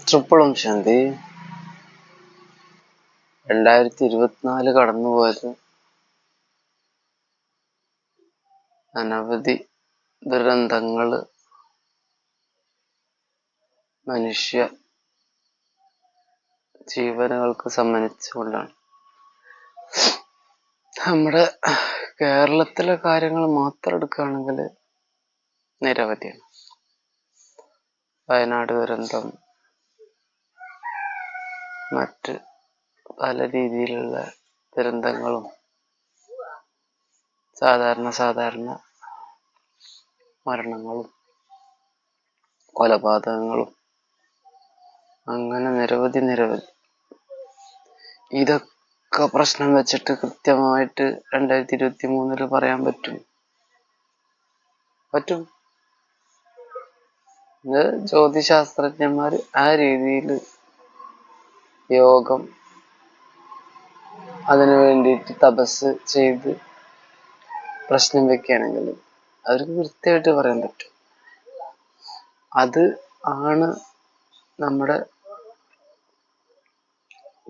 ട്രിപ്പിളും ശാന്തി രണ്ടായിരത്തി ഇരുപത്തിനാല് കടന്നുപോയത് അനവധി ദുരന്തങ്ങൾ മനുഷ്യ ജീവനുകൾക്ക് സമ്മതിച്ചുകൊണ്ടാണ് നമ്മുടെ കേരളത്തിലെ കാര്യങ്ങൾ മാത്രം എടുക്കുകയാണെങ്കിൽ നിരവധിയാണ്. വയനാട് ദുരന്തം മറ്റ് പല രീതിയിലുള്ള ദുരന്തങ്ങളും സാധാരണ സാധാരണ മരണങ്ങളും കൊലപാതകങ്ങളും അങ്ങനെ നിരവധി നിരവധി. ഇതൊക്കെ പ്രശ്നം വെച്ചിട്ട് കൃത്യമായിട്ട് രണ്ടായിരത്തി ഇരുപത്തി മൂന്നിൽ പറയാൻ പറ്റും. പറ്റും. ജ്യോതിശാസ്ത്രജ്ഞന്മാർ ആ രീതിയിൽ യോഗം. അതിനു വേണ്ടിയിട്ട് തപസ് ചെയ്ത് പ്രശ്നം വെക്കുകയാണെങ്കിൽ അവർക്ക് കൃത്യമായിട്ട് പറയാൻ പറ്റും. അത് ആണ് നമ്മുടെ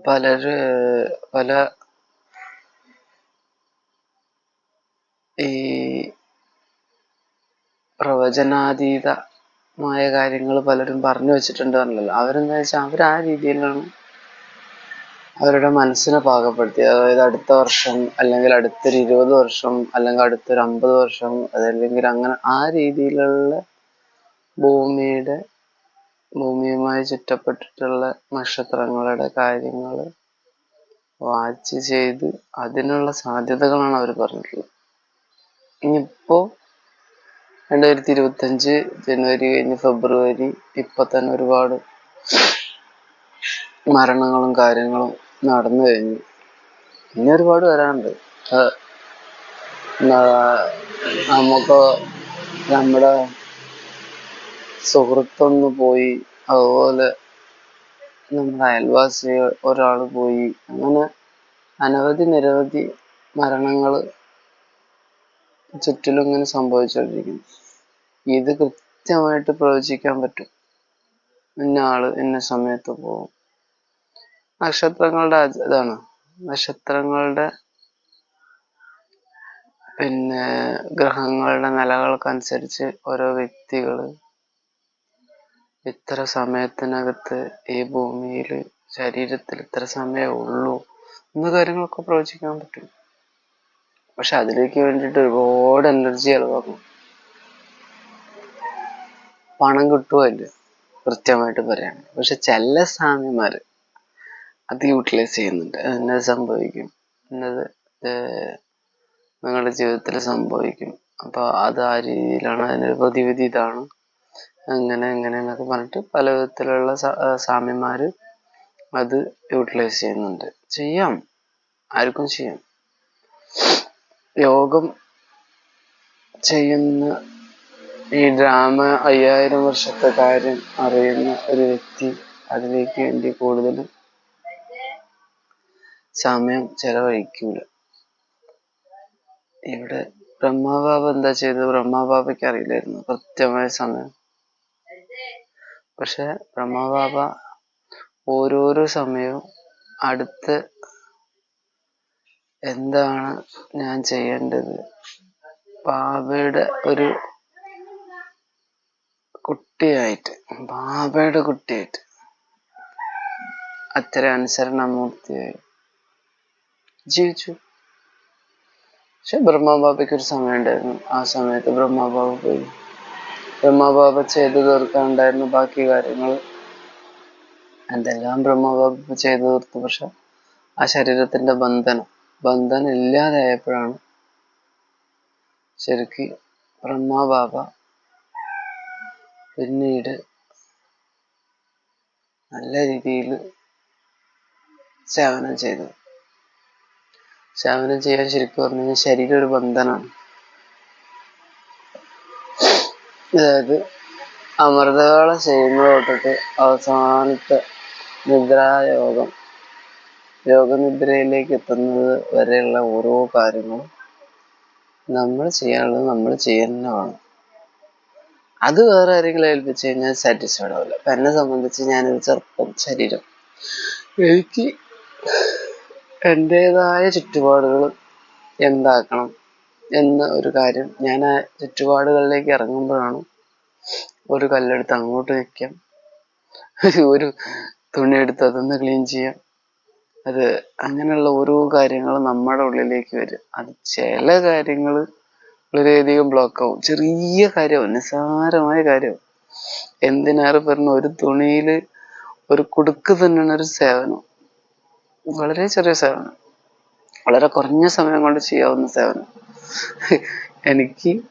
പലര് പല ഈ പ്രവചനാതീതമായ കാര്യങ്ങൾ പലരും പറഞ്ഞു വെച്ചിട്ടുണ്ട് പറഞ്ഞല്ലോ അവരെന്താ വെച്ചാൽ അവർ ആ രീതിയിലാണ് അവരുടെ മനസ്സിനെ പാകപ്പെടുത്തി. അതായത് അടുത്ത വർഷം അല്ലെങ്കിൽ അടുത്തൊരു ഇരുപത് വർഷം അല്ലെങ്കിൽ അടുത്തൊരു അമ്പത് വർഷം അതല്ലെങ്കിൽ അങ്ങനെ ആ രീതിയിലുള്ള ഭൂമിയുടെ ഭൂമിയുമായി ചുറ്റപ്പെട്ടിട്ടുള്ള നക്ഷത്രങ്ങളുടെ കാര്യങ്ങൾ വാച്ച് ചെയ്ത് അതിനുള്ള സാധ്യതകളാണ് അവർ പറഞ്ഞിട്ടുള്ളത്. ഇനിയിപ്പോ രണ്ടായിരത്തി ഇരുപത്തഞ്ച് ജനുവരി കഴിഞ്ഞ് ഫെബ്രുവരി ഇപ്പൊ തന്നെ ഒരുപാട് മരണങ്ങളും കാര്യങ്ങളും നടന്നു കഴിഞ്ഞു. ഇനി ഒരുപാട് വരാനുണ്ട്. നമുക്ക് നമ്മുടെ സുഹൃത്തൊന്ന് പോയി അതുപോലെ നമ്മുടെ അയൽവാസി ഒരാൾ പോയി. അങ്ങനെ അനവധി നിരവധി മരണങ്ങൾ ചുറ്റിലും ഇങ്ങനെ സംഭവിച്ചുകൊണ്ടിരിക്കുന്നു ഇത് കൃത്യമായിട്ട് പ്രവചിക്കാൻ പറ്റും. ഇന്ന ആൾ ഇന്ന സമയത്ത് പോകും. നക്ഷത്രങ്ങളുടെ ഇതാണ്. നക്ഷത്രങ്ങളുടെ പിന്നെ ഗ്രഹങ്ങളുടെ നിലകൾക്കനുസരിച്ച് ഓരോ വ്യക്തികൾ ഇത്ര സമയത്തിനകത്ത് ഈ ഭൂമിയിൽ ശരീരത്തിൽ ഇത്ര സമയമേ ഉള്ളൂ എന്ന കാര്യങ്ങളൊക്കെ പ്രവചിക്കാൻ പറ്റും. പക്ഷെ അതിലേക്ക് വേണ്ടിയിട്ട് ഒരുപാട് എനർജി ചെലവാക്കും. പണം കിട്ടുമല്ലോ കൃത്യമായിട്ട് പറയാണ് പക്ഷെ ചില സ്വാമിമാര് അത് യൂട്ടിലൈസ് ചെയ്യുന്നുണ്ട്. എന്നത് സംഭവിക്കും. എന്നത് നിങ്ങളുടെ ജീവിതത്തിൽ സംഭവിക്കും. അപ്പോൾ അത് ആ രീതിയിലാണ് അതിന്റെ പ്രതിവിധി ഇതാണ്. അങ്ങനെ അങ്ങനെ എന്നൊക്കെ പറഞ്ഞിട്ട് പല വിധത്തിലുള്ള സ്വാമിമാര് അത് യൂട്ടിലൈസ് ചെയ്യുന്നുണ്ട്. ചെയ്യാം. ആർക്കും ചെയ്യാം. യോഗം ചെയ്യുന്ന ഈ ഡ്രാമ അയ്യായിരം വർഷത്തെ കാര്യം അറിയുന്ന ഒരു വ്യക്തി അതിലേക്ക് വേണ്ടി കൂടുതൽ സമയം ചെലവഴിക്കൂല. ഇവിടെ ബ്രഹ്മബാബ എന്താ ചെയ്തത്? ബ്രഹ്മബാബയ്ക്ക് അറിയില്ലായിരുന്നു. കൃത്യമായ സമയം. പക്ഷെ ബ്രഹ്മബാബ ഓരോരോ സമയവും അടുത്ത് എന്താണ് ഞാൻ ചെയ്യേണ്ടത്? ബാബയുടെ ഒരു കുട്ടിയായിട്ട് ബാബയുടെ കുട്ടിയായിട്ട്. അത്ര അനുസരണമൂർത്തിയായി. ജീവിച്ചു. പക്ഷെ ബ്രഹ്മബാബയ്ക്ക് ഒരു സമയം ഉണ്ടായിരുന്നു. ആ സമയത്ത് ബ്രഹ്മബാബ പോയി. ബ്രഹ്മബാബ ചെയ്തു തീർക്കാനുണ്ടായിരുന്നു ബാക്കി കാര്യങ്ങൾ. എന്തെല്ലാം ബ്രഹ്മബാബ ചെയ്തു തീർത്തു പക്ഷെ ആ ശരീരത്തിന്റെ ബന്ധനം ബന്ധനം ഇല്ലാതായപ്പോഴാണ് ശരിക്ക് ബ്രഹ്മബാബ പിന്നീട് നല്ല രീതിയിൽ സേവനം ചെയ്തു സേവനം ചെയ്യാൻ ശരിക്കും പറഞ്ഞു കഴിഞ്ഞാൽ ശരീരം ഒരു ബന്ധനമാണ് അതായത് അമൃതവേള ചെയ്യുന്നത് തൊട്ടിട്ട് അവസാനത്തെ നിദ്രായോഗം യോഗനിദ്രയിലേക്ക് എത്തുന്നത് വരെയുള്ള ഓരോ കാര്യങ്ങളും നമ്മൾ ചെയ്യാനുള്ളത് നമ്മൾ ചെയ്യുന്നതാണ്. അത് വേറെ ആരെങ്കിലും ഏൽപ്പിച്ചു കഴിഞ്ഞാൽ സാറ്റിസ്ഫൈഡ് ആവില്ല. അപ്പൊ എന്നെ സംബന്ധിച്ച് ഞാനൊരു ചെറുപ്പം ശരീരം. എനിക്ക് എന്റെതായ ചുറ്റുപാടുകൾ എന്താക്കണം എന്ന ഒരു കാര്യം ഞാൻ ആ ചുറ്റുപാടുകളിലേക്ക് ഇറങ്ങുമ്പോഴാണ് ഒരു കല്ലെടുത്ത് അങ്ങോട്ട് വെക്കാം. ഒരു തുണി എടുത്ത് അതൊന്ന് ക്ലീൻ ചെയ്യാം. അത് അങ്ങനെയുള്ള ഓരോ കാര്യങ്ങളും നമ്മുടെ ഉള്ളിലേക്ക് വരും. അത് ചില കാര്യങ്ങൾ വളരെയധികം ബ്ലോക്ക് ആവും. ചെറിയ കാര്യവും നിസ്സാരമായ കാര്യവും. എന്തിനേറെ പറഞ്ഞ ഒരു തുണിയിൽ ഒരു കുടുക്ക് തന്നെയാണ് ഒരു സേവനം വളരെ ചെറിയ സേവനം. വളരെ കുറഞ്ഞ സമയം കൊണ്ട് ചെയ്യാവുന്ന സേവനം. എനിക്ക്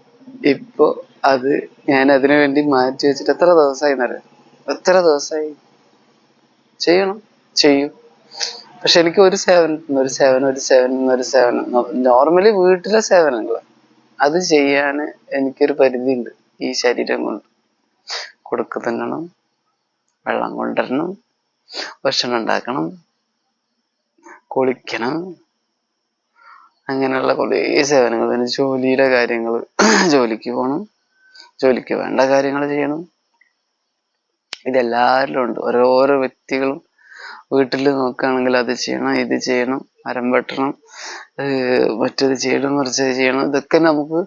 ഇപ്പോ അത് ഞാൻ അതിനു വേണ്ടി മാറ്റി വെച്ചിട്ട് എത്ര ദിവസമായി എന്നറിയാം എത്ര ദിവസമായി ചെയ്യണം. ചെയ്യും. പക്ഷെ എനിക്ക് ഒരു സേവനത്തിന് ഒരു സേവനം ഒരു സേവനം ഒരു സേവനം. നോർമലി വീട്ടിലെ സേവനങ്ങൾ അത് ചെയ്യാൻ എനിക്കൊരു പരിധിയുണ്ട്. ഈ ശരീരം കൊണ്ട്. കൊടുക്കു തിന്നണം. വെള്ളം കൊണ്ടുവരണം. ഭക്ഷണം ഉണ്ടാക്കണം. കുളിക്കണം. അങ്ങനെയുള്ള കുറേ സേവനങ്ങൾ പിന്നെ ജോലിയുടെ കാര്യങ്ങൾ ജോലിക്ക് പോകണം ജോലിക്ക് വേണ്ട കാര്യങ്ങൾ ചെയ്യണം. ഇതെല്ലാവരിലും ഉണ്ട്. ഓരോരോ വ്യക്തികളും വീട്ടിൽ നോക്കുകയാണെങ്കിൽ അത് ചെയ്യണം ഇത് ചെയ്യണം മരം വെട്ടണം മറ്റത് ചെയ്യണം മറിച്ചത് ചെയ്യണം. ഇതൊക്കെ നമുക്ക്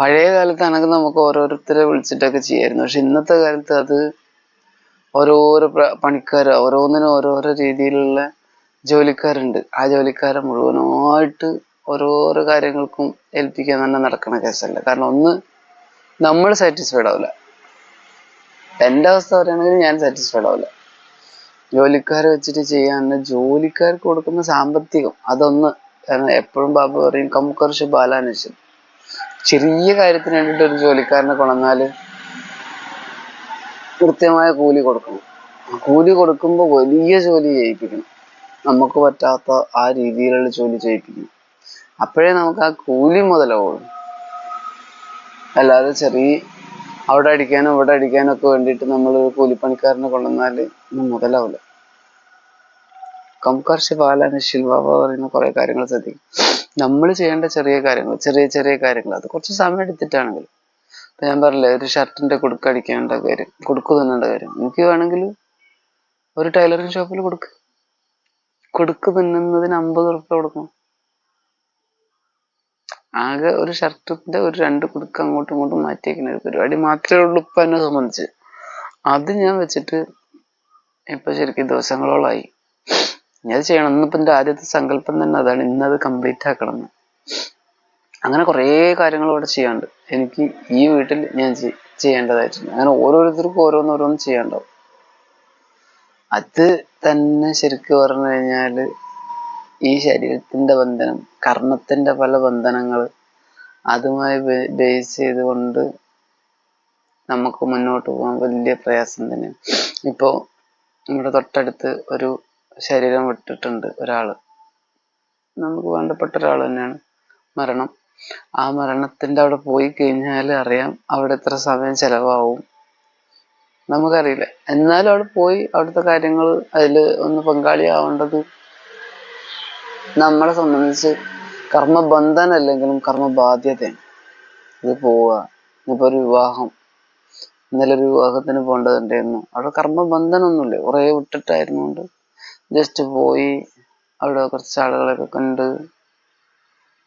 പഴയ കാലത്താണെങ്കിൽ നമുക്ക് ഓരോരുത്തരെ വിളിച്ചിട്ടൊക്കെ ചെയ്യായിരുന്നു. പക്ഷെ ഇന്നത്തെ കാലത്ത് അത് ഓരോരോ പണിക്കാർ ഓരോന്നിനും ഓരോരോ രീതിയിലുള്ള ജോലിക്കാരുണ്ട്. ആ ജോലിക്കാരെ മുഴുവനായിട്ട് ഓരോരോ കാര്യങ്ങൾക്കും ഏൽപ്പിക്കാൻ തന്നെ നടക്കുന്ന കേസല്ല. കാരണം ഒന്ന് നമ്മൾ സാറ്റിസ്ഫൈഡ് ആവില്ല. എന്റെ അവസ്ഥ പറയുകയാണെങ്കിൽ ഞാൻ സാറ്റിസ്ഫൈഡ് ആവില്ല. ജോലിക്കാരെ വെച്ചിട്ട് ചെയ്യാൻ ജോലിക്കാർക്ക് കൊടുക്കുന്ന സാമ്പത്തികം അതൊന്ന് കാരണം എപ്പോഴും ബാബു പറയും കമുക്കർഷ ബാലാനുഷ്യം ചെറിയ കാര്യത്തിന് വേണ്ടിയിട്ട് ഒരു ജോലിക്കാരനെ കൊണന്നാൽ കൃത്യമായ കൂലി കൊടുക്കണം. കൂലി കൊടുക്കുമ്പോൾ വലിയ ജോലി ചെയ്യിപ്പിക്കണം. നമുക്ക് പറ്റാത്ത ആ രീതിയിലുള്ള ജോലി ചെയ്യിപ്പിക്കും. അപ്പോഴേ നമുക്ക് ആ കൂലി മുതലാവുള്ളൂ. അല്ലാതെ ചെറിയ അവിടെ അടിക്കാനും ഇവിടെ അടിക്കാനും ഒക്കെ വേണ്ടിയിട്ട് നമ്മൾ കൂലിപ്പണിക്കാരനെ കൊണ്ടുവന്നാൽ മുതലാവില്ല. കംകർഷ പാലാണ് ശിൽബാബ പറയുന്ന കുറെ കാര്യങ്ങൾ ശ്രദ്ധിക്കും. നമ്മൾ ചെയ്യേണ്ട ചെറിയ കാര്യങ്ങൾ ചെറിയ ചെറിയ കാര്യങ്ങൾ അത് കുറച്ച് സമയം എടുത്തിട്ടാണെങ്കിൽ ഇപ്പൊ ഞാൻ പറഞ്ഞില്ലേ ഒരു ഷർട്ടിന്റെ കൊടുക്കടിക്കേണ്ട കാര്യം കുടുക്ക് തന്നേണ്ട കാര്യം. എനിക്ക് വേണമെങ്കിൽ ഒരു ടൈലറിംഗ് ഷോപ്പിൽ കൊടുക്ക്. കൊടുക്ക് തിന്നുന്നതിന് അമ്പത് ഉറുപ്പ്യ കൊടുക്കണം. ആകെ ഒരു ഷർട്ടിന്റെ ഒരു രണ്ട് കുടുക്ക് അങ്ങോട്ടും ഇങ്ങോട്ടും മാറ്റിയേക്കുന്ന ഒരു പരിപാടി മാത്രമേ ഉള്ളൂ ഇപ്പൊ എന്നെ സംബന്ധിച്ച്. അത് ഞാൻ വെച്ചിട്ട് ഇപ്പൊ ശരിക്കും ദിവസങ്ങളോളായി. ഞാൻ ചെയ്യണം. ഇന്നിപ്പോ എന്റെ ആദ്യത്തെ സങ്കല്പം തന്നെ അതാണ് ഇന്നത് കംപ്ലീറ്റ് ആക്കണം എന്ന് അങ്ങനെ കുറേ കാര്യങ്ങൾ ഇവിടെ ചെയ്യാണ്ട്. എനിക്ക് ഈ വീട്ടിൽ ഞാൻ ചെയ്യേണ്ടതായിട്ടുണ്ട്. അങ്ങനെ ഓരോരുത്തർക്കും ഓരോന്നോരോന്ന് ചെയ്യാണ്ടാവും അത് തന്നെ ശരിക്ക് പറഞ്ഞു കഴിഞ്ഞാൽ ഈ ശരീരത്തിന്റെ ബന്ധനം കർണത്തിന്റെ പല ബന്ധനങ്ങൾ അതുമായി ബേസ് ചെയ്തുകൊണ്ട് നമുക്ക് മുന്നോട്ട് പോകാൻ വലിയ പ്രയാസം തന്നെയാണ് ഇപ്പോൾ നമ്മുടെ തൊട്ടടുത്ത് ഒരു ശരീരം വിട്ടിട്ടുണ്ട് ഒരാൾ നമുക്ക് വേണ്ടപ്പെട്ട ഒരാൾ തന്നെയാണ് മരണം. ആ മരണത്തിന്റെ അവിടെ പോയി കഴിഞ്ഞാൽ അറിയാം അവിടെ എത്ര സമയം ചിലവാകും നമുക്കറിയില്ല. എന്നാലും അവിടെ പോയി അവിടുത്തെ കാര്യങ്ങൾ അതിൽ ഒന്ന് പങ്കാളിയാവേണ്ടത് നമ്മളെ സംബന്ധിച്ച് കർമ്മബന്ധനല്ലെങ്കിലും കർമ്മബാധ്യതയാണ്. ഇത് പോവുക ഇനിയിപ്പോ ഒരു വിവാഹം ഇന്നലെ ഒരു വിവാഹത്തിന് പോകേണ്ടതുണ്ടായിരുന്നു അവിടെ കർമ്മബന്ധനമൊന്നുമില്ല കുറേ വിട്ടിട്ടായിരുന്നുകൊണ്ട് ജസ്റ്റ് പോയി അവിടെ കുറച്ച് ആളുകളൊക്കെ കണ്ട്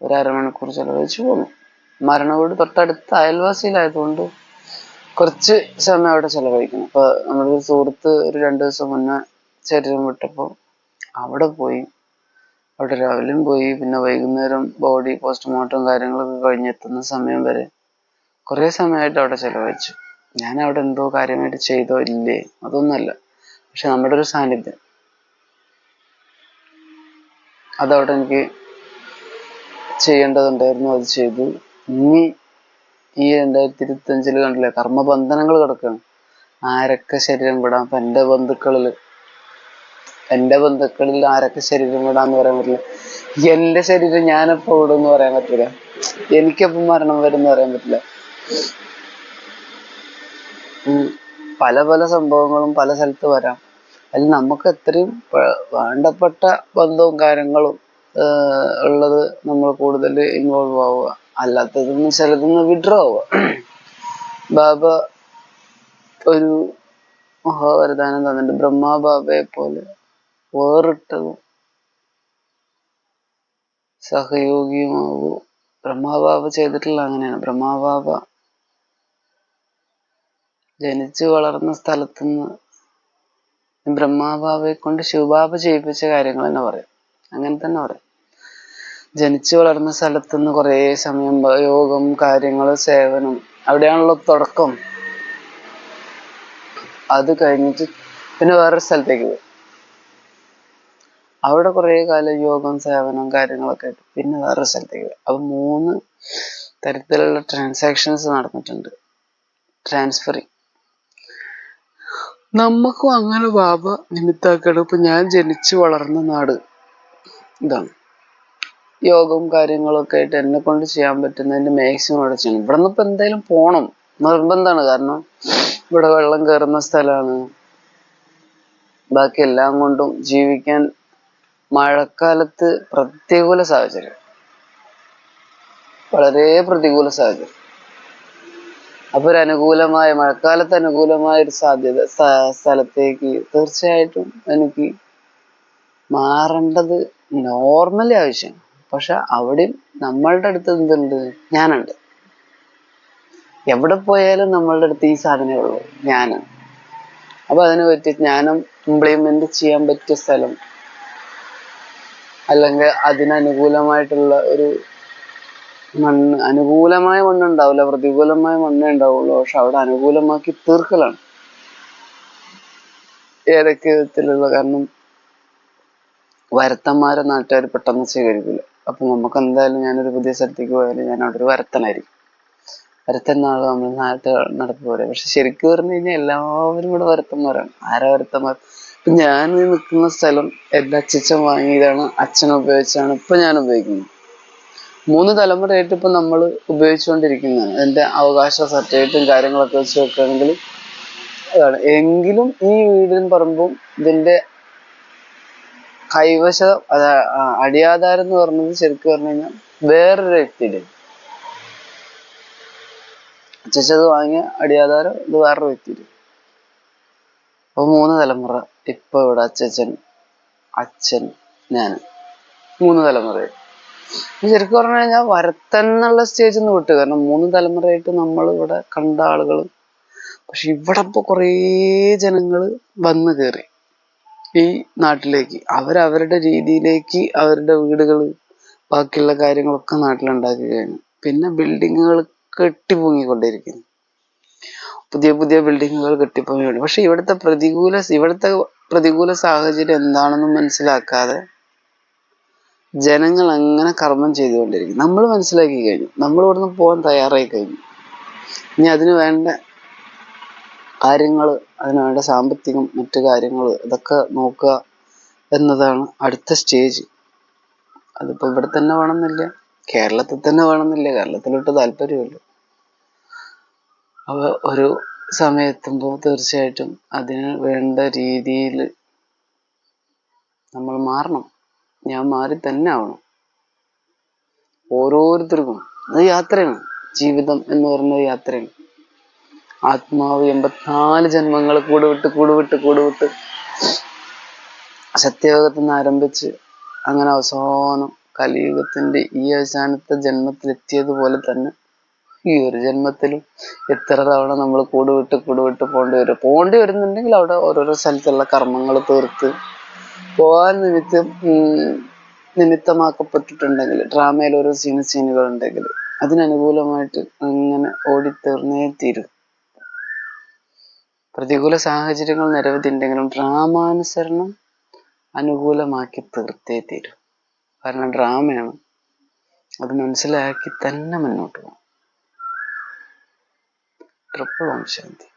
ഒരു അരമണിക്കൂർ ചെലവഴിച്ച് പോന്നു. മരണവീട് തൊട്ടടുത്ത അയൽവാസിയിലായതുകൊണ്ട് കുറച്ച് സമയം അവിടെ ചെലവഴിക്കണം. അപ്പൊ നമ്മുടെ ഒരു സുഹൃത്ത് ഒരു രണ്ടു ദിവസം മുന്നേ ശരീരം വിട്ടപ്പോൾ അവിടെ പോയി. അവിടെ രാവിലെയും പോയി. പിന്നെ വൈകുന്നേരം ബോഡി പോസ്റ്റ്മോർട്ടം കാര്യങ്ങളൊക്കെ കഴിഞ്ഞെത്തുന്ന സമയം വരെ കുറേ സമയമായിട്ട് അവിടെ ചെലവഴിച്ചു. ഞാൻ അവിടെ എന്തോ കാര്യമായിട്ട് ചെയ്തോ ഇല്ലേ? അതൊന്നല്ല പക്ഷെ നമ്മുടെ ഒരു സാന്നിധ്യം. അതവിടെ എനിക്ക് ചെയ്യേണ്ടതുണ്ടായിരുന്നു. അത് ചെയ്തു. ഇനി ഈ രണ്ടായിരത്തി ഇരുപത്തി അഞ്ചിൽ കണ്ടില്ലേ? കർമ്മബന്ധനങ്ങൾ കിടക്കുകയാണ് ആരൊക്കെ ശരീരം വിടാം? അപ്പൊ എന്റെ ബന്ധുക്കളിൽ എന്റെ ബന്ധുക്കളിൽ ആരൊക്കെ ശരീരം വിടാന്ന് പറയാൻ പറ്റില്ല. എന്റെ ശരീരം ഞാനെപ്പോ വിടുമെന്ന് പറയാൻ പറ്റില്ല. എനിക്കെപ്പം മരണം വരും പറയാൻ പറ്റില്ല. പല പല സംഭവങ്ങളും പല സ്ഥലത്ത് വരാം. അതിൽ നമുക്ക് എത്രയും വേണ്ടപ്പെട്ട ബന്ധവും കാര്യങ്ങളും ഉള്ളത് നമ്മൾ കൂടുതൽ ഇൻവോൾവ് ആവുക. അല്ലാത്തതൊന്നും ചിലതൊന്ന് വിഡ്രോ ആവുക. ബാബ ഒരു മഹാവരദാനം തന്നിട്ടുണ്ട് ബ്രഹ്മാബാബയെ പോലെ വേറിട്ടതും സഹയോഗിയുമാവു. ബ്രഹ്മാബാബ ചെയ്തിട്ടുള്ള അങ്ങനെയാണ്. ബ്രഹ്മാബാബ ജനിച്ചു വളർന്ന സ്ഥലത്തു സ്ഥലത്തുനിന്ന് ബ്രഹ്മാബാബയെ കൊണ്ട് ശിവബാബ ചെയ്യിപ്പിച്ച കാര്യങ്ങൾ തന്നെ പറയാം. അങ്ങനെ തന്നെ പറയാം. ജനിച്ചു വളർന്ന സ്ഥലത്തുനിന്ന് കുറേ സമയം യോഗം കാര്യങ്ങൾ സേവനം. അവിടെയാണല്ലോ തുടക്കം. അത് കഴിഞ്ഞിട്ട് പിന്നെ വേറൊരു സ്ഥലത്തേക്ക് പോയി. അവിടെ കുറേ കാലം യോഗം സേവനം കാര്യങ്ങളൊക്കെ ആയിട്ട് പിന്നെ വേറൊരു സ്ഥലത്തേക്ക് പോയി. അപ്പൊ മൂന്ന് തരത്തിലുള്ള ട്രാൻസാക്ഷൻസ് നടന്നിട്ടുണ്ട്. ട്രാൻസ്ഫറിങ് നമുക്കും അങ്ങനെ ബാബ നിമിത്താക്കണം ഇപ്പൊ ഞാൻ ജനിച്ചു വളർന്ന നാട് ഇതാണ്. യോഗവും കാര്യങ്ങളൊക്കെ ആയിട്ട് എന്നെ കൊണ്ട് ചെയ്യാൻ പറ്റുന്നതിന്റെ മാക്സിമം അവിടെ ചെയ്യണം. ഇവിടെ നിന്ന് ഇപ്പൊ എന്തായാലും പോണം. നിർബന്ധമാണ് കാരണം ഇവിടെ വെള്ളം കയറുന്ന സ്ഥലമാണ് ബാക്കി എല്ലാം കൊണ്ടും ജീവിക്കാൻ മഴക്കാലത്ത് പ്രതികൂല സാഹചര്യം. വളരെ പ്രതികൂല സാഹചര്യം. അപ്പൊ ഒരു അനുകൂലമായ മഴക്കാലത്ത് അനുകൂലമായ ഒരു സാധ്യത സ്ഥലത്തേക്ക് തീർച്ചയായിട്ടും എനിക്ക് മാറേണ്ടത് നോർമലി ആവശ്യമാണ്. പക്ഷെ അവിടെയും നമ്മളുടെ അടുത്ത് എന്തുണ്ട്? ഞാനുണ്ട്. എവിടെ പോയാലും നമ്മളുടെ അടുത്ത് ഈ സാധനമേ ഉള്ളൂ. ജ്ഞാനം അപ്പൊ അതിനെ പറ്റി ജ്ഞാനം ഇംപ്ലിമെന്റ് ചെയ്യാൻ പറ്റിയ സ്ഥലം അല്ലെങ്കിൽ അതിനനുകൂലമായിട്ടുള്ള ഒരു മണ്ണ് അനുകൂലമായ മണ്ണ് ഉണ്ടാവില്ല പ്രതികൂലമായ മണ്ണേ ഉണ്ടാവുള്ളൂ. പക്ഷെ അവിടെ അനുകൂലമാക്കി തീർക്കലാണ്. ഏതൊക്കെ വിധത്തിലുള്ള കാരണം? വരത്തന്മാരെ നാട്ടുകാർ പെട്ടെന്ന് സ്വീകരിക്കില്ല. അപ്പൊ നമുക്ക് എന്തായാലും ഞാനൊരു പുതിയ സ്ഥലത്തേക്ക് പോയാലും ഞാൻ അവിടെ ഒരു വരത്തനായിരിക്കും. വരത്തൻ നാൾ നമ്മൾ നാട്ടിൽ നടപ്പ് പോലെ പക്ഷെ ശരിക്കും പറഞ്ഞു കഴിഞ്ഞാൽ എല്ലാവരും ഇവിടെ വരത്തന്മാരാണ്. ആരാ വരത്തന്മാർ? ഇപ്പൊ ഞാൻ നിൽക്കുന്ന സ്ഥലം എന്റെ അച്ഛൻ വാങ്ങിയതാണ് അച്ഛൻ ഉപയോഗിച്ചാണ് ഇപ്പൊ ഞാൻ ഉപയോഗിക്കുന്നത് മൂന്ന് തലമുറയായിട്ട് ഇപ്പൊ നമ്മൾ ഉപയോഗിച്ചുകൊണ്ടിരിക്കുന്നതാണ് എന്റെ അവകാശ സർട്ടിഫിക്കറ്റും കാര്യങ്ങളൊക്കെ വെച്ച് നോക്കുകയാണെങ്കിൽ അതാണ്. എങ്കിലും ഈ വീടിന് പറമ്പും ഇതിന്റെ കൈവശ അടിയാധാരം എന്ന് പറഞ്ഞത് ശരിക്കും പറഞ്ഞു കഴിഞ്ഞാൽ വേറൊരു വ്യക്തിയുടെ അച്ഛത് വാങ്ങിയ അടിയാധാരം ഇത് വേറൊരു വ്യക്തിയുടെ അപ്പൊ മൂന്ന് തലമുറ ഇപ്പൊ ഇവിടെ അച്ഛൻ അച്ഛൻ ഞാൻ മൂന്ന് തലമുറ ശരിക്കും പറഞ്ഞു കഴിഞ്ഞാൽ വരത്തൻ എന്നുള്ള സ്റ്റേജിൽ നിന്ന് വിട്ടു. കാരണം മൂന്ന് തലമുറയായിട്ട് നമ്മൾ ഇവിടെ കണ്ട ആളുകൾ പക്ഷെ ഇവിടെ ഇപ്പൊ കുറേ ജനങ്ങൾ വന്നു കയറി ഈ നാട്ടിലേക്ക് അവരവരുടെ രീതിയിലേക്ക് അവരുടെ വീടുകൾ ബാക്കിയുള്ള കാര്യങ്ങളൊക്കെ നാട്ടിലുണ്ടാക്കി കഴിഞ്ഞു പിന്നെ ബിൽഡിങ്ങുകൾ കെട്ടിപ്പൊങ്ങിക്കൊണ്ടിരിക്കുന്നു. പുതിയ പുതിയ ബിൽഡിങ്ങുകൾ കെട്ടിപ്പൊങ്ങിക്കൊണ്ട് പക്ഷെ ഇവിടുത്തെ പ്രതികൂല ഇവിടുത്തെ പ്രതികൂല സാഹചര്യം എന്താണെന്ന് മനസ്സിലാക്കാതെ ജനങ്ങൾ അങ്ങനെ കർമ്മം ചെയ്തുകൊണ്ടിരിക്കും നമ്മൾ മനസ്സിലാക്കി കഴിഞ്ഞു. നമ്മൾ ഇവിടുന്ന് പോകാൻ തയ്യാറായി കഴിഞ്ഞു. ഇനി അതിന് വേണ്ട കാര്യങ്ങൾ അതിനുവേണ്ട സാമ്പത്തികം മറ്റു കാര്യങ്ങൾ ഇതൊക്കെ നോക്കുക എന്നതാണ് അടുത്ത സ്റ്റേജ് അതിപ്പോ ഇവിടെ തന്നെ വേണമെന്നില്ല. കേരളത്തിൽ തന്നെ വേണമെന്നില്ല. കേരളത്തിലോട്ട് താല്പര്യമില്ല. അപ്പോൾ ഒരു സമയത്തുമ്പോൾ തീർച്ചയായിട്ടും അതിന് വേണ്ട രീതിയിൽ നമ്മൾ മാറണം. ഞാൻ മാറി തന്നെ ആവണം. ഓരോരുത്തർക്കും. അത് യാത്രയാണ്. ജീവിതം എന്ന് പറയുന്നത് യാത്രയാണ്. ആത്മാവ് എൺപത്തിനാല് ജന്മങ്ങൾ കൂടുവിട്ട് കൂടുവിട്ട് കൂടുവിട്ട് സത്യയോഗത്തിൽ നിന്ന് ആരംഭിച്ച് അങ്ങനെ അവസാനം കലിയുഗത്തിന്റെ ഈ അവസാനത്തെ ജന്മത്തിൽ എത്തിയതുപോലെ തന്നെ ഈ ഒരു ജന്മത്തിലും എത്ര തവണ നമ്മൾ കൂടുവിട്ട് കൂടുവിട്ട് പോകേണ്ടി വരും? പോകേണ്ടി വരുന്നുണ്ടെങ്കിൽ അവിടെ ഓരോരോ സ്ഥലത്തുള്ള കർമ്മങ്ങൾ തീർത്ത് പോകാൻ നിമിത്തം നിമിത്തമാക്കപ്പെട്ടിട്ടുണ്ടെങ്കിൽ ഡ്രാമയിൽ ഓരോ സീന സീനുകൾ ഉണ്ടെങ്കിൽ അതിനനുകൂലമായിട്ട് അങ്ങനെ ഓടിത്തീർന്നേ തീരും. പ്രതികൂല സാഹചര്യങ്ങൾ നിരവധി ഉണ്ടെങ്കിലും ഡ്രാമാനുസരണം അനുകൂലമാക്കി തീർത്തേ തീരും. കാരണം ഡ്രാമയാണ് അത് മനസ്സിലാക്കി തന്നെ മുന്നോട്ട് പോകണം. ട്രിപ്പിൾ ഓം ശാന്തി.